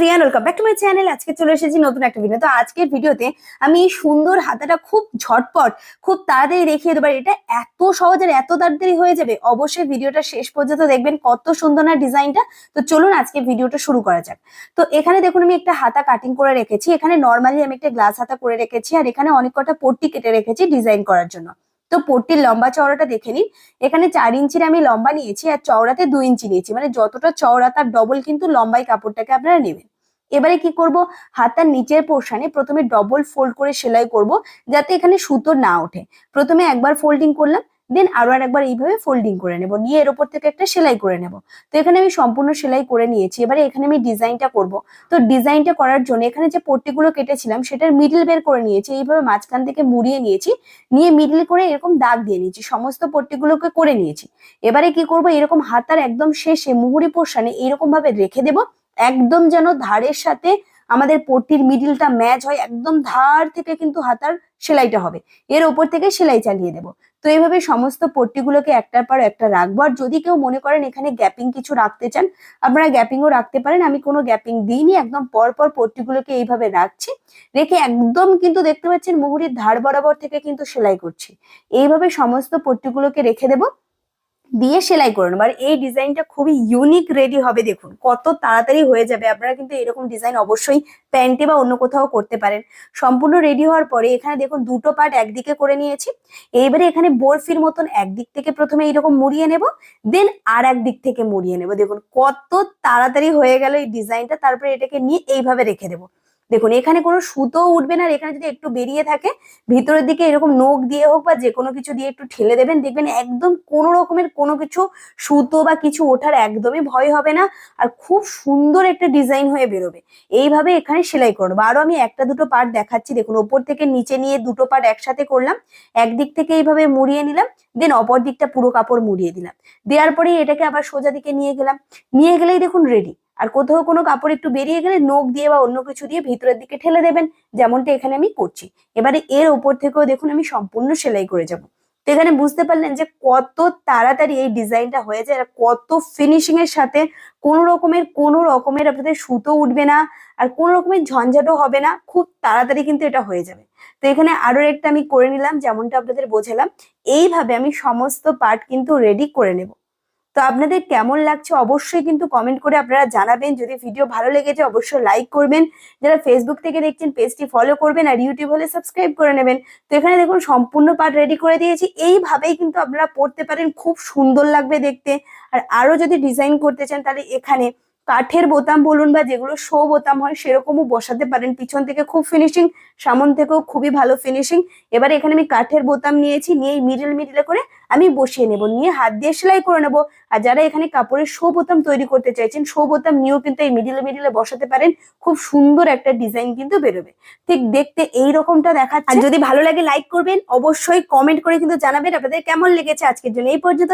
Welcome back to my channel আজকে চলে এসেছি নতুন একটা ভিডিও তো। আজকের ভিডিওতে আমি সুন্দর হাতাটা খুব ঝটপট, খুব তাড়াতাড়ি দেখিয়ে দেবো। এটা এত সহজ আর এত তাড়াতাড়ি হয়ে যাবে, অবশ্যই ভিডিওটা শেষ পর্যন্ত দেখবেন কত সুন্দর না ডিজাইনটা। তো চলুন আজকে ভিডিওটা শুরু করা যাক। তো এখানে দেখুন, আমি একটা হাতা কাটিং করে রেখেছি। এখানে নর্মালি আমি একটা গ্লাস হাতা করে রেখেছি। আর এখানে অনেক কটা পট্টি কেটে রেখেছি ডিজাইন করার জন্য। তো পট্টির লম্বা চওড়াটা দেখে নিন। এখানে চার ইঞ্চির আমি লম্বা নিয়েছি আর চওড়াতে দুই ইঞ্চি নিয়েছি। মানে যতটা চওড়া তার ডবল কিন্তু লম্বাই কাপড়টাকে আপনারা নেবেন। এবারে কি করব? হাতার নিচের পোর্শানে প্রথমে ডবল ফোল্ড করে সেলাই করব যাতে এখানে সুতো না ওঠে। প্রথমে একবার ফোল্ডিং করলাম। দেন আরও আর একবার এইভাবে ফোল্ডিং করে নেব। নিয়ে এর উপর থেকে একটা সেলাই করে নেব। তো এখানে আমি সম্পূর্ণ সেলাই করে নিয়েছি। এবারে এখানে আমি ডিজাইনটা করব। তো ডিজাইনটা করার জন্য এখানে যে পট্টিগুলো কেটেছিলাম, সেটার মিডল বের করে নিয়েছি। এইভাবে মাঝখান থেকে মুড়িয়ে নিয়েছি। নিয়ে মিডল করে এরকম দাগ দিয়ে নিয়েছি। সমস্ত পট্টিগুলোকে করে নিয়েছি। এবারে কি করব? এরকম হাতার একদম শেষে মুহুরি পোর্শনে এরকম ভাবে রেখে দেব। একদম যেন ধারের সাথে আমাদের পট্টির মিডিলটা ম্যাচ হয়। একদম ধার থেকে কিন্তু হাতার সেলাইটা হবে। এর ওপর থেকে সেলাই চালিয়ে দেব। তো এইভাবে সমস্ত পট্টিগুলোকে একটার পর একটা রাখব। আর যদি কেউ মনে করেন এখানে গ্যাপিং কিছু রাখতে চান, আপনারা গ্যাপিংও রাখতে পারেন। আমি কোনো গ্যাপিং দিইনি, একদম পর পর পট্টিগুলোকে এইভাবে রাখছি। রেখে একদম কিন্তু দেখতে পাচ্ছেন মুহুরির ধার বরাবর থেকে কিন্তু সেলাই করছি। এইভাবে সমস্ত পট্টিগুলোকে রেখে দেবো। দিয়ে সেলাই করে নেব। আর এই ডিজাইনটা খুবই ইউনিক রেডি হবে, দেখুন। কত তাড়াতাড়ি হয়ে যাবে। আপনারা কিন্তু এরকম ডিজাইন অবশ্যই প্যান্টে বা অন্য কোথাও করতে পারেন। সম্পূর্ণ রেডি হওয়ার পরে এখানে দেখুন দুটো পার্ট একদিকে করে নিয়েছি। এইবারে এখানে বরফির মতন একদিক থেকে প্রথমে এইরকম মুড়িয়ে নেব দেন আর একদিক থেকে মুড়িয়ে নেব। দেখুন কত তাড়াতাড়ি হয়ে গেল এই ডিজাইনটা। তারপরে এটাকে নিয়ে এইভাবে রেখে দেবো। দেখুন, এখানে কোনো সুতো উঠবে না এখানে যদি একটু বেরিয়ে থাকে, ভিতরের দিকে এরকম নোক দিয়ে হোক বা যে কোনো কিছু দিয়ে একটু ঠেলে দেবেন, দেখবেন একদম কোনো রকমের কোনো কিছু সুতো বা কিছু ওঠার একদমই ভয় হবে না আর খুব সুন্দর একটা ডিজাইন হয়ে বেরোবে। এইভাবে এখানে সেলাই করব। আরও আমি একটা দুটো পার্ট দেখাচ্ছি। দেখুন, ওপর থেকে নিচে নিয়ে দুটো পার্ট একসাথে করলাম। একদিক থেকে এইভাবে মুড়িয়ে নিলাম, দেন অপর দিকটা পুরো কাপড় মুড়িয়ে দিলাম। দেওয়ার পরেই এটাকে আবার সোজা দিকে নিয়ে গেলাম। নিয়ে গেলেই দেখুন রেডি আর কোথাও কোনো কাপড় একটু বেরিয়ে গেলে নোক দিয়ে বা অন্য কিছু দিয়ে ভিতরের দিকে ঠেলে দেবেন, যেমনটা এখানে আমি করছি। এবারে এর ওপর থেকেও দেখুন আমি সম্পূর্ণ সেলাই করে যাব। তো এখানে বুঝতে পারলেন যে কত তাড়াতাড়ি এই ডিজাইনটা হয়ে যায় আর কত ফিনিশিং এর সাথে কোনো রকমের কোনো রকমের আপনাদের সুতো উঠবে না আর কোনো রকমের ঝঞ্ঝাটও হবে না, খুব তাড়াতাড়ি কিন্তু এটা হয়ে যাবে। তো এখানে আরও একটা আমি করে নিলাম, যেমনটা আপনাদের বোঝালাম। এইভাবে আমি সমস্ত পার্ট কিন্তু রেডি করে নেব। তো আপনাদের কেমন লাগছে অবশ্যই কিন্তু কমেন্ট করে আপনারা জানাবেন। যদি ভিডিও ভালো লেগেছে অবশ্যই লাইক করবেন। যারা ফেসবুক থেকে দেখছেন পেজটি ফলো করবেন আর ইউটিউব হলে সাবস্ক্রাইব করে নেবেন। তো এখানে দেখুন সম্পূর্ণ পার্ট রেডি করে দিয়েছি। এইভাবেই কিন্তু আপনারা পড়তে পারেন, খুব সুন্দর লাগবে দেখতে। আর আরও যদি ডিজাইন করতে চান তাহলে এখানে কাঠের বোতাম বলুন বা যেগুলো শো বোতাম হয়, সেরকমও বসাতে পারেন। পিছন থেকে খুব ফিনিশিং সামন থেকেও খুবই ভালো ফিনিশিং এবার এখানে আমি কাঠের বোতাম নিয়েছি, নিয়ে মিডিল মিডিলে করে আমি বসিয়ে নেব, নিয়ে হাত দিয়ে সেলাই করে নেব। আর যারা এখানে কাপড়ের শো বোতাম তৈরি করতে চাইছেন শো বোতাম নিয়েও কিন্তু এই মিডিলে মিডিলে বসাতে পারেন। খুব সুন্দর একটা ডিজাইন কিন্তু বেরোবে। ঠিক দেখতে এই রকমটা দেখাচ্ছে। আর যদি ভালো লাগে লাইক করবেন। অবশ্যই কমেন্ট করে কিন্তু জানাবেন আপনাদের কেমন লেগেছে আজকের জন্য। এই পর্যন্ত